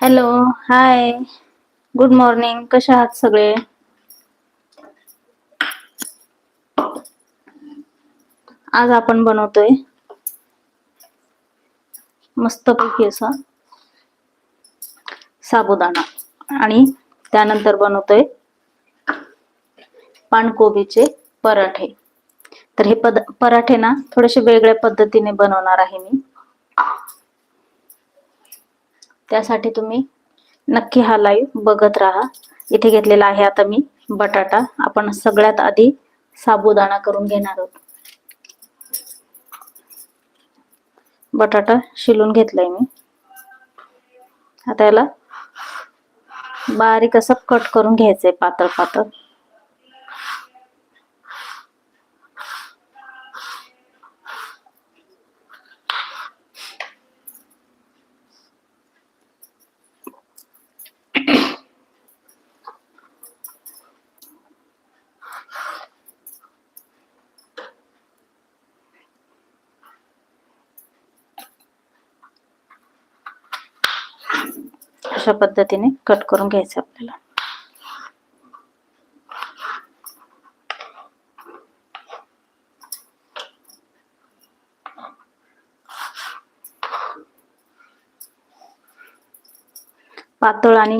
Hello, hi. Good morning कशा आहात सगळे? आज आपण बनवतोय मस्तपैकी असा साबुदाणा. आणि त्यानंतर बनवतोय पानकोबीचे पराठे. तर हे पद पराठे ना थोडेसे वेगळ्या पद्धतीने बनवणार आहे मी. त्यासाठी तुम्ही नक्की हा लाईव्ह बघत राहा. इथे घेतलेला आहे आता मी बटाटा. आपण सगळ्यात आधी साबुदाणा करून घेणार आहोत. बटाटा शिलून घेतलाय मी. आता याला बारीक असं कट करून घ्यायचंय पातळ पातळ अशा पद्धतीने कट करून घ्यायचं आपल्याला. पातळ आणि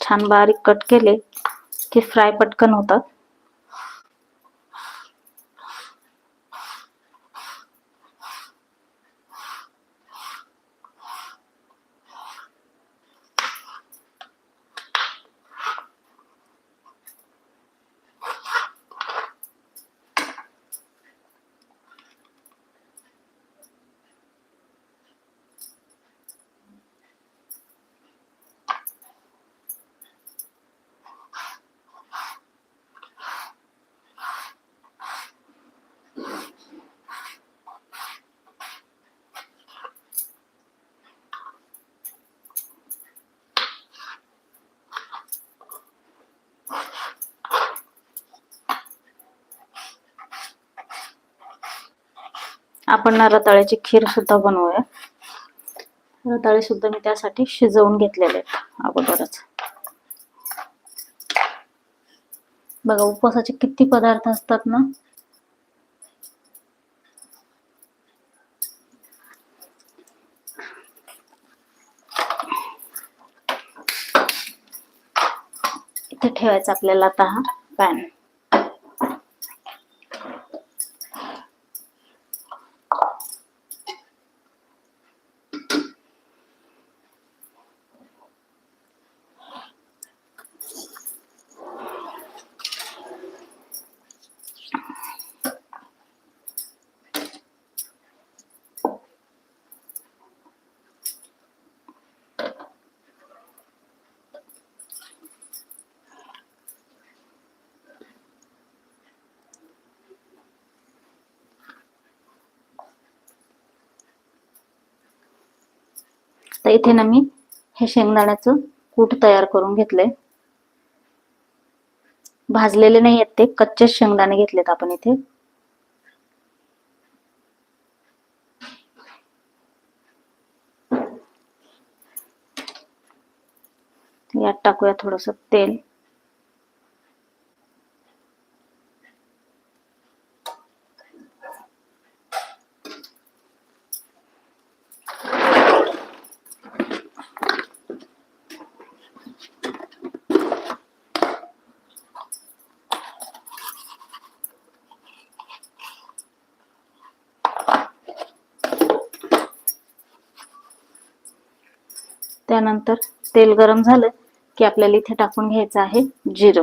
छान बारीक कट केले की फ्राय पटकन होतात. आपण रताळ्याची खीर सुद्धा बनवूया. रताळे सुद्धा मी त्यासाठी शिजवून घेतलेले आहेत अगोदरच. बघा उपवासाचे किती पदार्थ असतात ना? इथे ठेवायचा आपल्याला आता हा पॅन. आता इथे ना मी हे शेंगदाण्याचं कूट तयार करून घेतलंय. भाजलेले नाही आहेत ते कच्चेच शेंगदाणे घेतलेत आपण इथे. यात टाकूया थोडस तेल. त्यानंतर तेल गरम झालं की आपल्याला इथे टाकून घ्यायचं आहे जिरं.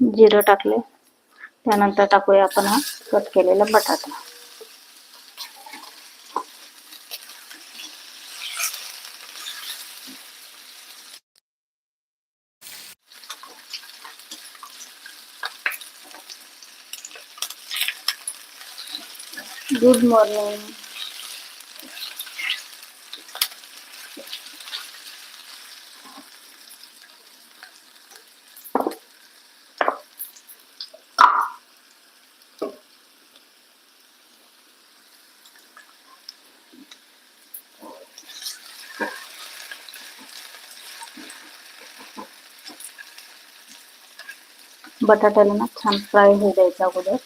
जिरं टाकले. त्यानंतर टाकूया आपण हा कट केलेला बटाटा. गुड मॉर्निंग बटाट्याला ना छान फ्राय होऊ द्यायचा अगोदर.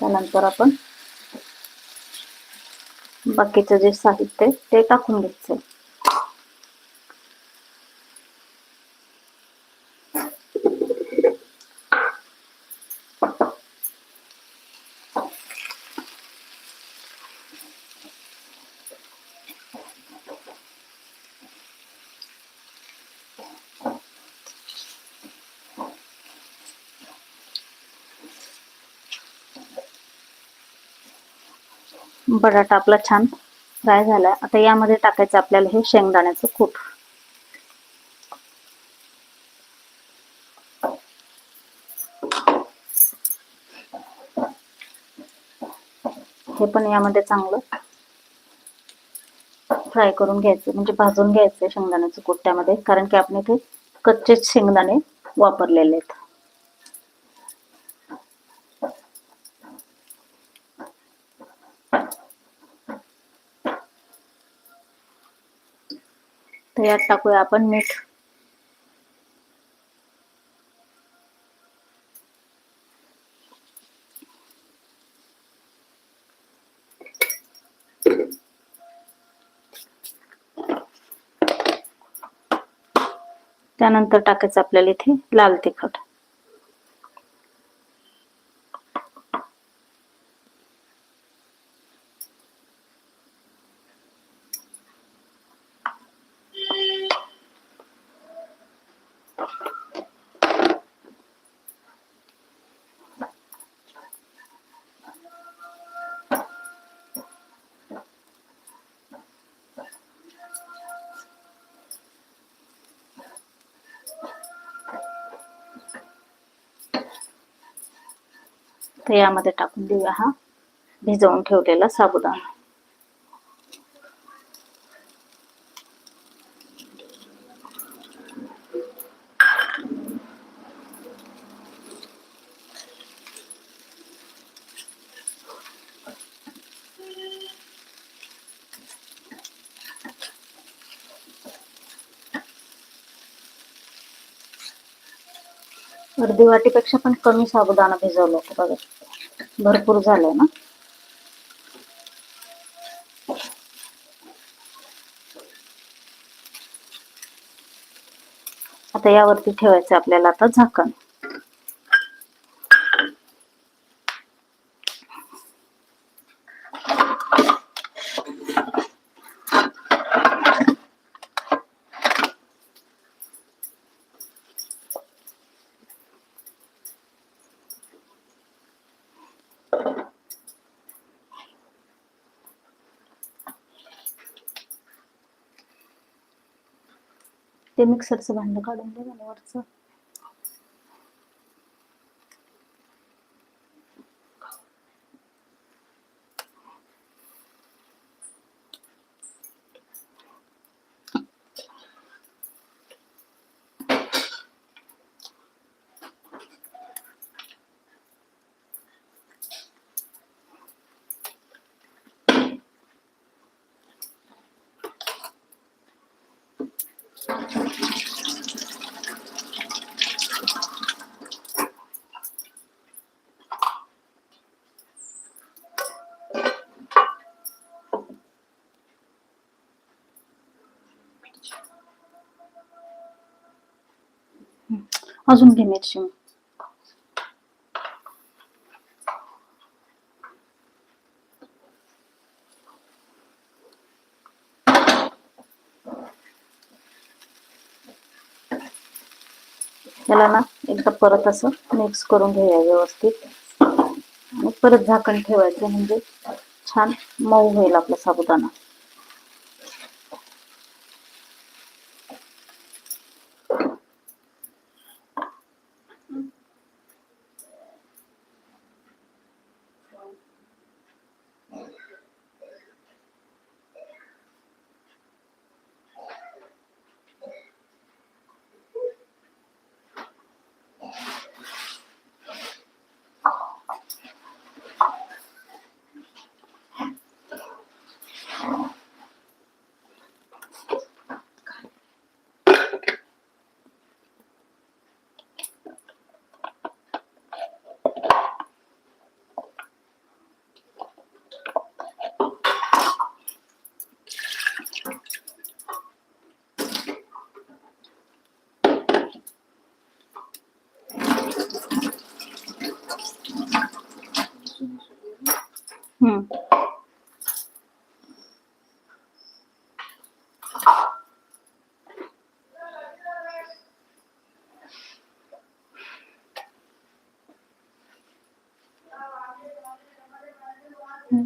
त्यानंतर आपण बाकीचं जे साहित्य ते टाकून घ्यायचं बटाटा आपला छान फ्राय झाला. आता यामध्ये टाकायचं आपल्याला हे शेंगदाण्याचं कूट. हे पण यामध्ये चांगलं फ्राय करून घ्यायचं. म्हणजे भाजून घ्यायचं शेंगदाण्याचं कूट त्यामध्ये. कारण की आपण इथे कच्चेच शेंगदाणे वापरलेले आहेत. तर यात टाकूया आपण मीठ. त्यानंतर टाकायचं आपल्याला इथे लाल तिखट. तर यामध्ये टाकून देऊया हा. भिजवून ठेवलेला साबुदाणा. अर्धी वाटीपेक्षा पण कमी साबुदाणा भिजवलं होतं बघा. भरपूर झालंय ना. आता यावरती ठेवायचं आपल्याला आता झाकण. ते मिक्सरचं भांडं काढून दे मला वरचं. अजून घे मिरची त्याला ना एकदा परत असं मिक्स करून घेऊया व्यवस्थित. परत झाकण ठेवायचं म्हणजे छान मऊ होईल आपला साबुदाणा. हे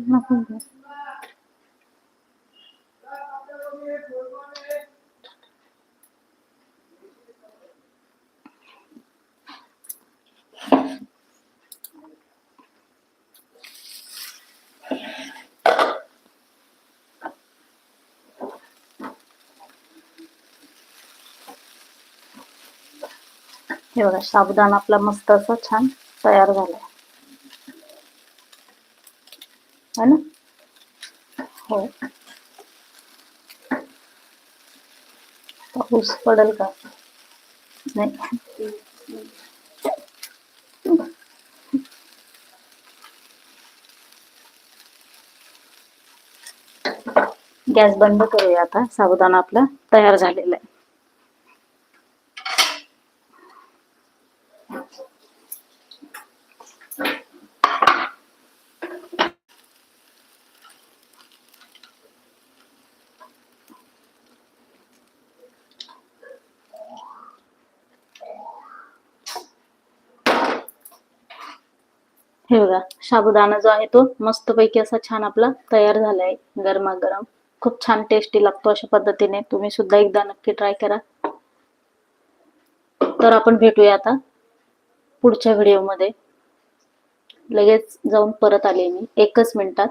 बघा साबुदाणा आपला मस्त असा छान तयार झालाय. है ना? हो. पाऊस पडेल का? नाही. गॅस बंद करूया आता. साबुदाणा आपला तयार झालेला आहे. हे बघा साबुदाणा जो आहे तो मस्तपैकी असा छान आपला तयार झालाय गरमागरम. खूप छान टेस्टी लागतो अशा पद्धतीने. तुम्ही सुद्धा एकदा नक्की ट्राय करा. तर आपण भेटूया आता पुढच्या व्हिडिओमध्ये लगेच जाऊन परत आले मी एकच मिनिटात.